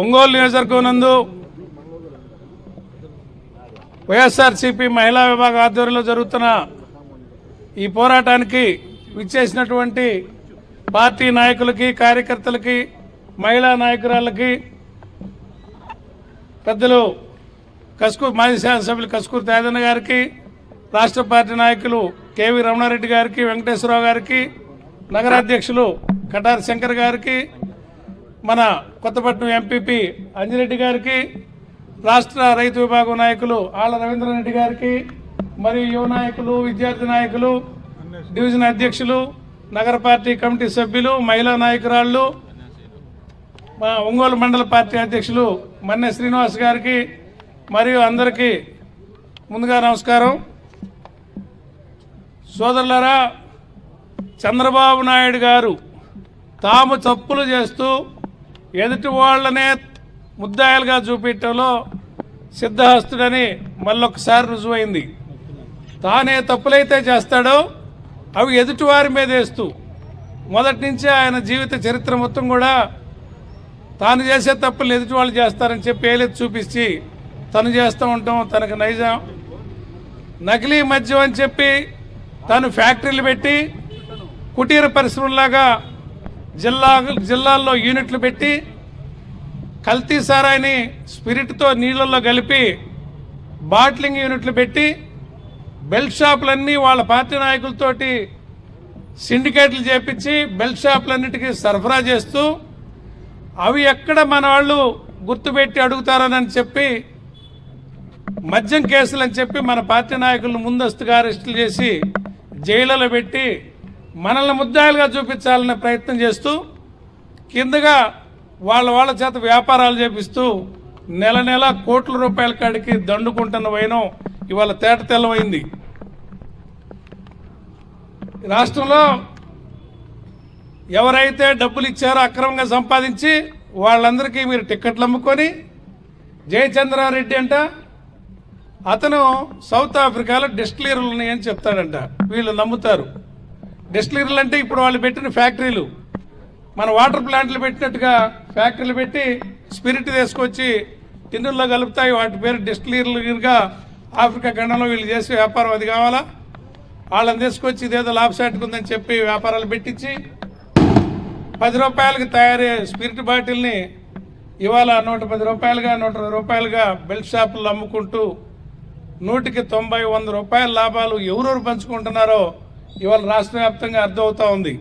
ఒంగోలు నియోజకవర్గం నందు వైఎస్ఆర్సీపీ మహిళా విభాగ ఆధ్వర్యంలో జరుగుతున్న ఈ పోరాటానికి విచ్చేసినటువంటి పార్టీ నాయకులకి కార్యకర్తలకి మహిళా నాయకురాళ్ళకి పెద్దలు కస్కూర్ మాజీ శాసనసభ్యులు కస్కూర్ తేజన్న గారికి రాష్ట్ర పార్టీ నాయకులు కేవీ రమణారెడ్డి గారికి వెంకటేశ్వరరావు గారికి నగరాధ్యక్షులు కటారి శంకర్ గారికి మన కొత్తపట్నం ఎంపీపీ అంజిరెడ్డి గారికి రాష్ట్ర రైతు విభాగం నాయకులు ఆళ్ళ రవీంద్రరెడ్డి గారికి మరియు యువ నాయకులు విద్యార్థి నాయకులు డివిజన్ అధ్యక్షులు నగర పార్టీ కమిటీ సభ్యులు మహిళా నాయకురాళ్ళు మా ఒంగోలు మండల పార్టీ అధ్యక్షులు మన్నె శ్రీనివాస్ గారికి మరియు అందరికీ ముందుగా నమస్కారం. సోదరులరా చంద్రబాబు నాయుడు గారు తాము తప్పులు చేస్తూ ఎదుటి వాళ్ళనే ముద్దాయిలుగా చూపించడంలో సిద్ధహస్తుడని మళ్ళొకసారి రుజువైంది. తానే తప్పులైతే చేస్తాడో అవి ఎదుటివారి మీద వేస్తూ మొదటి నుంచే ఆయన జీవిత చరిత్ర మొత్తం కూడా తాను చేసే తప్పులు ఎదుటి వాళ్ళు చేస్తారని చెప్పి ఏలెత్తి చూపించి తను చేస్తూ ఉంటాం తనకు నైజం. నకిలీ మద్యం అని చెప్పి తను ఫ్యాక్టరీలు పెట్టి కుటీర పరిశ్రమలాగా జిల్లా జిల్లాల్లో యూనిట్లు పెట్టి కల్తీ సారాయిని స్పిరిట్తో నీళ్ళల్లో కలిపి బాట్లింగ్ యూనిట్లు పెట్టి బెల్ట్ షాపులన్నీ వాళ్ళ పార్టీ నాయకులతోటి సిండికేట్లు చేపించి బెల్ట్ షాపులన్నిటికీ సరఫరా చేస్తూ అవి ఎక్కడ మన వాళ్ళు గుర్తుపెట్టి అడుగుతారని చెప్పి మద్యం కేసులు అని చెప్పి మన పార్టీ నాయకులను ముందస్తుగా అరెస్టులు చేసి జైళ్ళలో పెట్టి మనల్ని ముద్దాయిలుగా చూపించాలనే ప్రయత్నం చేస్తూ కిందగా వాళ్ళ వాళ్ళ చేత వ్యాపారాలు చేపిస్తూ నెల నెల కోట్ల రూపాయల కాడికి దండుకుంటున్న వైనం ఇవాళ తేట తెల్లమైంది. రాష్ట్రంలో ఎవరైతే డబ్బులు ఇచ్చారో అక్రమంగా సంపాదించి వాళ్ళందరికీ మీరు టిక్కెట్లు అమ్ముకొని జయచంద్రారెడ్డి అంట అతను సౌత్ ఆఫ్రికాలో డిస్టిలరీలు ఉన్నాయని చెప్తాడంట. వీళ్ళు నమ్ముతారు. డిస్టిలరీలు అంటే ఇప్పుడు వాళ్ళు పెట్టిన ఫ్యాక్టరీలు. మన వాటర్ ప్లాంట్లు పెట్టినట్టుగా ఫ్యాక్టరీలు పెట్టి స్పిరిట్ తీసుకొచ్చి టిన్నుల్లో కలుపుతాయి. వాటి పేరు డిస్టిలీర్లుగా ఆఫ్రికా ఖండంలో వీళ్ళు చేసే వ్యాపారం అది కావాలా? వాళ్ళని తీసుకొచ్చి ఇదేదో లాభసాటికి ఉందని చెప్పి వ్యాపారాలు పెట్టించి పది రూపాయలకి తయారయ్యే స్పిరిట్ బాటిల్ని ఇవాళ నూట పది రూపాయలుగా నూట రూపాయలుగా బెల్ట్ షాపులు అమ్ముకుంటూ నూటికి తొంభై వంద రూపాయల లాభాలు ఎవరెవరు పంచుకుంటున్నారో ఇవాళ రాష్ట్ర వ్యాప్తంగా అర్థమవుతా ఉంది.